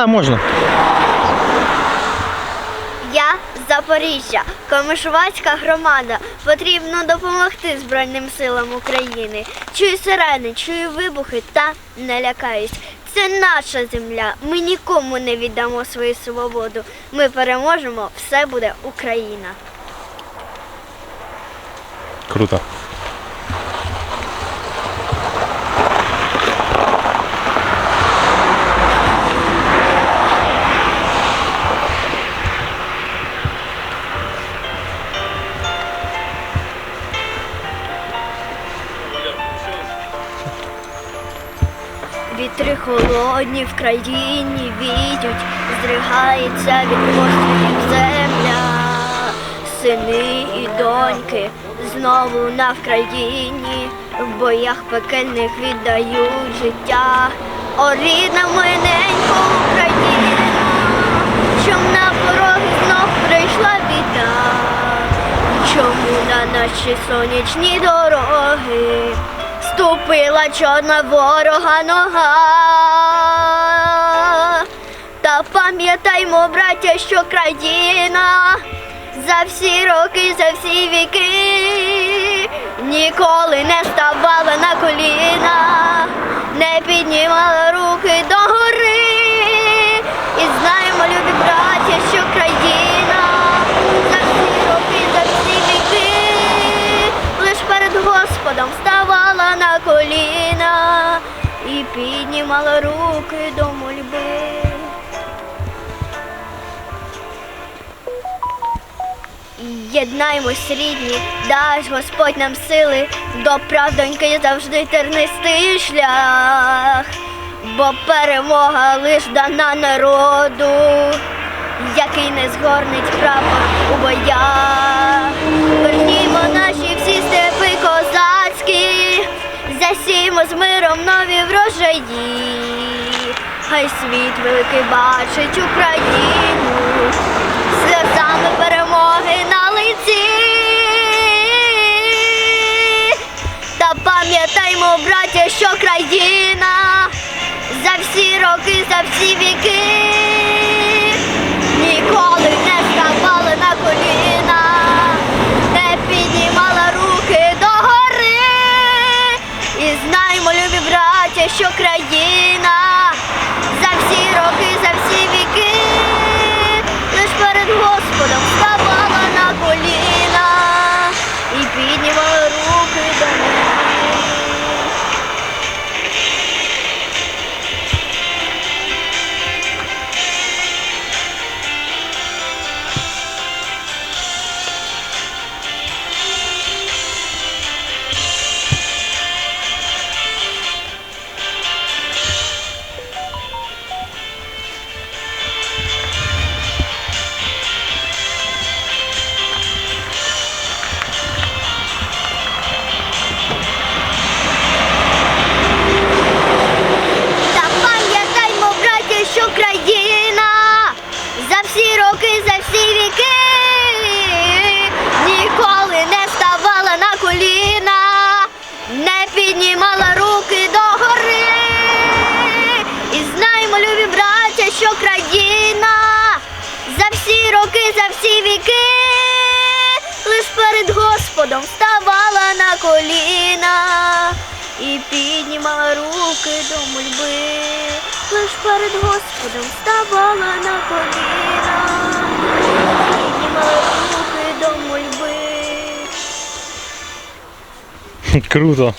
Так, можна. Я з Запоріжжя, Комишувацька громада. Потрібно допомогти Збройним силам України. Чую сирени, чую вибухи та не лякаюсь. Це наша земля. Ми нікому не віддамо свою свободу. Ми переможемо, все буде Україна. Круто. Вітри холодні в країні віють, здригається від пострілів земля, сини і доньки знову на Вкраїні, в боях пекельних віддають життя. О, рідна миленька Україна, чом на пороги знов прийшла біда, чому на наші сонячні дороги ступила чорна ворога нога. Та пам'ятаймо, браття, що країна за всі роки, за всі віки ніколи не ставала на коліна, піднімала руки до мольби. Єднаймось, рідні, дасть Господь нам сили, до правдоньки завжди тернистий шлях, бо перемога лиш дана народу, який не згорнить прапор у боях. Засіймо з миром нові врожаї, хай світ великий бачить Україну сльозами перемоги на лиці. Та пам'ятаймо, браття, що країна за всі роки, за всі віки ніколи за лиш перед Господом ставала на коліна і піднімала руки до мольби, лиш перед Господом ставала на коліна, піднімала руки до мольби. Круто.